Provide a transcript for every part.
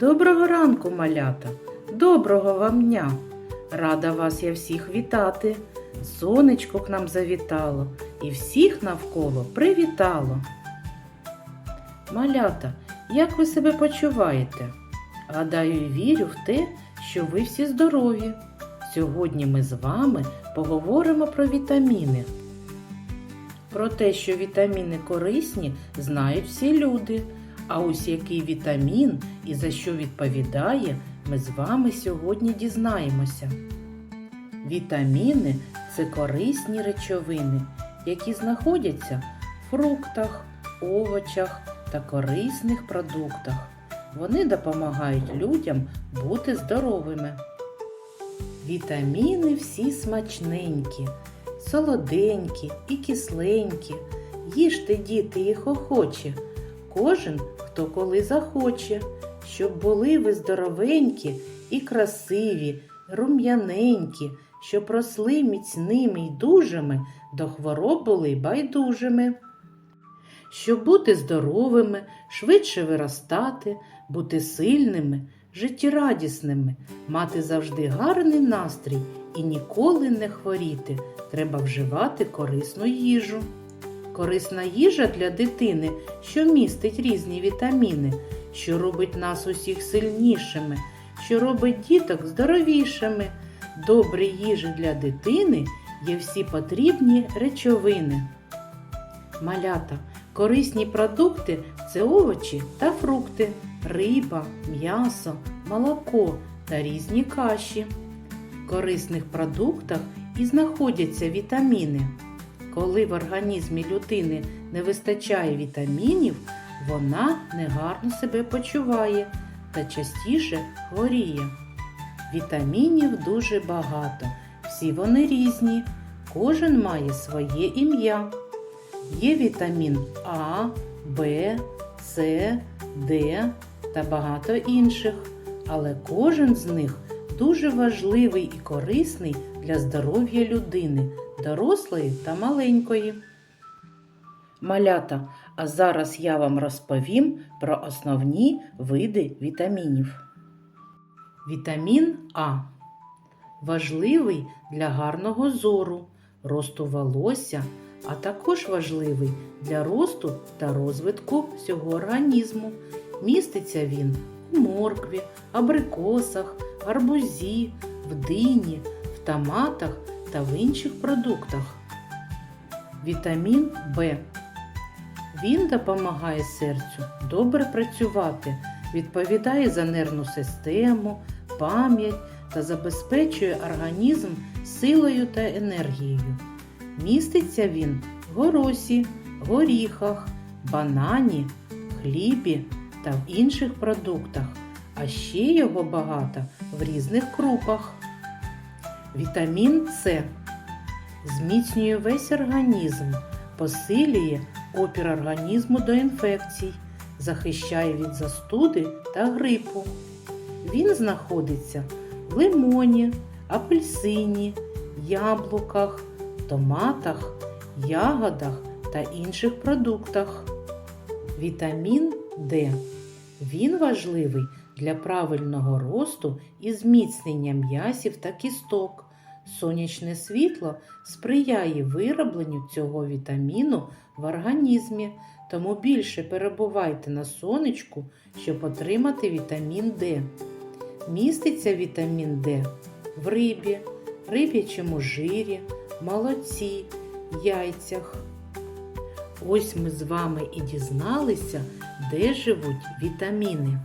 Доброго ранку, малята, доброго вам дня. Рада вас я всіх вітати. Сонечко к нам завітало і всіх навколо привітало. Малята, як ви себе почуваєте? Гадаю і вірю в те, що ви всі здорові. Сьогодні ми з вами поговоримо про вітаміни. Про те, що вітаміни корисні, знають всі люди. А ось який вітамін і за що відповідає, ми з вами сьогодні дізнаємося. Вітаміни це корисні речовини, які знаходяться в фруктах, овочах та корисних продуктах. Вони допомагають людям бути здоровими. Вітаміни всі смачненькі, солоденькі і кисленькі. Їжте, діти, їх охоче. Кожен, хто коли захоче, щоб були ви здоровенькі і красиві, рум'яненькі, щоб росли міцними й дужими, до хвороб були байдужими. Щоб бути здоровими, швидше виростати, бути сильними, життєрадісними, мати завжди гарний настрій і ніколи не хворіти, треба вживати корисну їжу. Корисна їжа для дитини, що містить різні вітаміни, що робить нас усіх сильнішими, що робить діток здоровішими. Добрі їжі для дитини є всі потрібні речовини. Малята, корисні продукти це овочі та фрукти, риба, м'ясо, молоко та різні каші. В корисних продуктах і знаходяться вітаміни. Коли в організмі людини не вистачає вітамінів, вона негарно себе почуває та частіше хворіє. Вітамінів дуже багато, всі вони різні, кожен має своє ім'я. Є вітамін А, Б, С, Д та багато інших, але кожен з них дуже важливий і корисний для здоров'я людини, дорослої та маленької. Малята, а зараз я вам розповім про основні види вітамінів. Вітамін А важливий для гарного зору, росту волосся, а також важливий для росту та розвитку всього організму. Міститься він у моркві, абрикосах, гарбузі, в дині, в томатах та в інших продуктах. Вітамін В. Він допомагає серцю добре працювати, відповідає за нервну систему, пам'ять та забезпечує організм силою та енергією. Міститься він в горосі, горіхах, банані, хлібі та в інших продуктах, а ще його багато в різних крупах. Вітамін С зміцнює весь організм, посилює опір організму до інфекцій, захищає від застуди та грипу. Він знаходиться в лимоні, апельсині, яблуках, томатах, ягодах та інших продуктах. Вітамін Д. Він важливий для правильного росту і зміцнення м'язів та кісток. Сонячне світло сприяє виробленню цього вітаміну в організмі, тому більше перебувайте на сонечку, щоб отримати вітамін Д. Міститься вітамін Д в рибі, риб'ячому жирі, молоці, яйцях. Ось ми з вами і дізналися, де живуть вітаміни.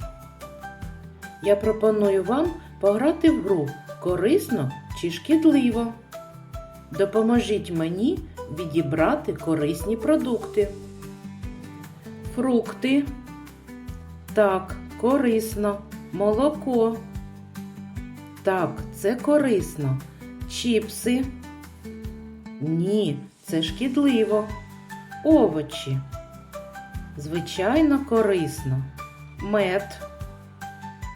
Я пропоную вам пограти в гру корисно чи шкідливо. Допоможіть мені відібрати корисні продукти. Фрукти. Так, корисно. Молоко. Так, це корисно. Чіпси. Ні, це шкідливо. Овочі. Звичайно, корисно. Мед.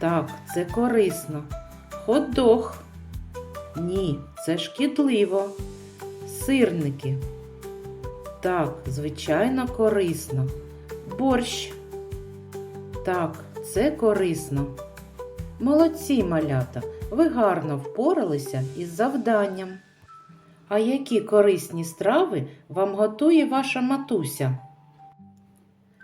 Так, це корисно. Хот-дог. Ні, це шкідливо. Сирники. Так, звичайно, корисно. Борщ. Так, це корисно. Молодці, малята, ви гарно впоралися із завданням. А які корисні страви вам готує ваша матуся?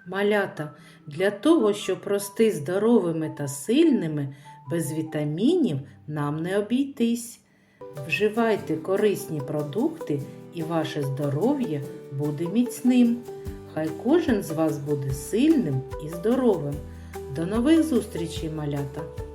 Малята, для того, щоб рости здоровими та сильними, без вітамінів нам не обійтись. Вживайте корисні продукти і ваше здоров'я буде міцним. Хай кожен з вас буде сильним і здоровим. До нових зустрічей, малята!